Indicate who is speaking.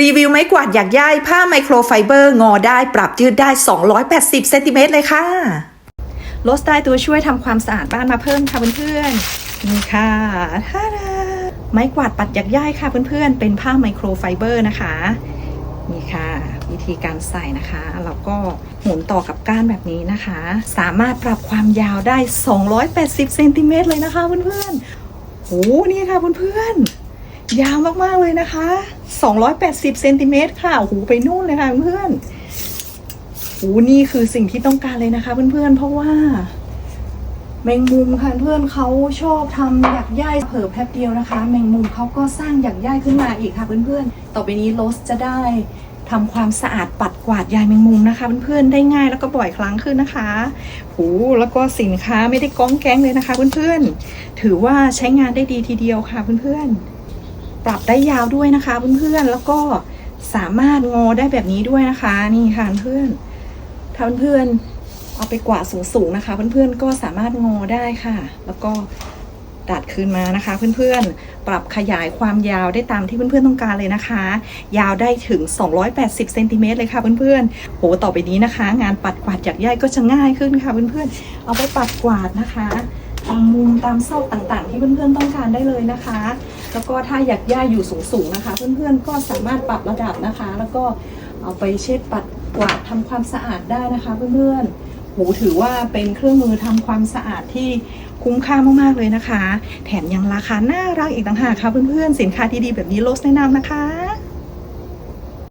Speaker 1: รีวิวไม้กวาดอยากย่ายผ้าไมโครไฟเบอร์งอได้ปรับยืดได้ 280เซนติเมตรเลยค่ะลดได้ตัวช่วยทำความสะอาดบ้านมาเพิ่มค่ะเพื่อนๆนี่ค่ะท่าดาไม้กวาดปัดอยากย่ายค่ะเพื่อนๆ เป็นผ้าไมโครไฟเบอร์นะคะนี่ค่ะ วิธีการใส่นะคะแล้วก็หมุนต่อกับก้านแบบนี้นะคะ สามารถปรับความยาวได้ 280เซนติเมตรเลยนะคะเพื่อนๆโหนี่ค่ะเพื่อนๆยาวมากๆเลยนะคะ 280เซนติเมตรค่ะโอ้โหไปนู่นเลยค่ะเพื่อนๆโอ้นี่คือสิ่งที่ต้องการเลยนะคะ เพื่อนๆ เพราะว่า แมงมุมค่ะเพื่อนเขาชอบทำหยักย่ายเผลอแป๊บเดียวนะคะ แมงมุมเขาก็สร้างหยักย่ายขึ้นมาอีกค่ะเพื่อนๆ ต่อไปนี้โรสจะได้ทำความสะอาดปัดกวาดใยแมงมุมนะคะเพื่อนๆ ได้ง่ายแล้วก็บ่อยครั้งขึ้นนะคะโหแล้วก็สินค้าไม่ได้ก้องแก๊งเลยนะคะ เพื่อนๆ ถือว่าใช้งานได้ดีทีเดียวค่ะเพื่อนๆ ปรับได้ยาวด้วยนะคะเพื่อนๆ แล้วก็สามารถงอได้แบบนี้ด้วยนะคะ นี่ค่ะเพื่อนถ้าเพื่อนๆเอาไปกวาดสูงๆนะคะ เพื่อนๆก็สามารถงอได้ค่ะ แล้วก็ดัดคืนมานะคะ เพื่อนๆ ปรับขยายความยาวได้ตามที่เพื่อนๆต้องการเลยนะคะ ยาวได้ถึง 280เซนติเมตรเลยค่ะเพื่อนๆโหต่อไปนี้นะคะ งานปัดกวาดจากย่ายก็จะง่ายขึ้นค่ะเพื่อนๆ เอาไปปัดกวาดนะคะ ตามมุมตามซอกต่างๆ ที่เพื่อนๆต้องการได้เลยนะคะ แล้วก็ถ้าอยากย่าอยู่สูงๆนะคะ เพื่อนๆก็สามารถปรับระดับนะคะ แล้วก็เอาไปเช็ดปัดกวาดทำความสะอาดได้นะคะ เพื่อนๆโหถือว่าเป็นเครื่องมือทำความสะอาดที่คุ้มค่ามากๆเลยนะคะ แถมยังราคาน่ารักอีกต่างหากค่ะเพื่อนๆสินค้าดีๆแบบนี้โลสแนะนำนะคะ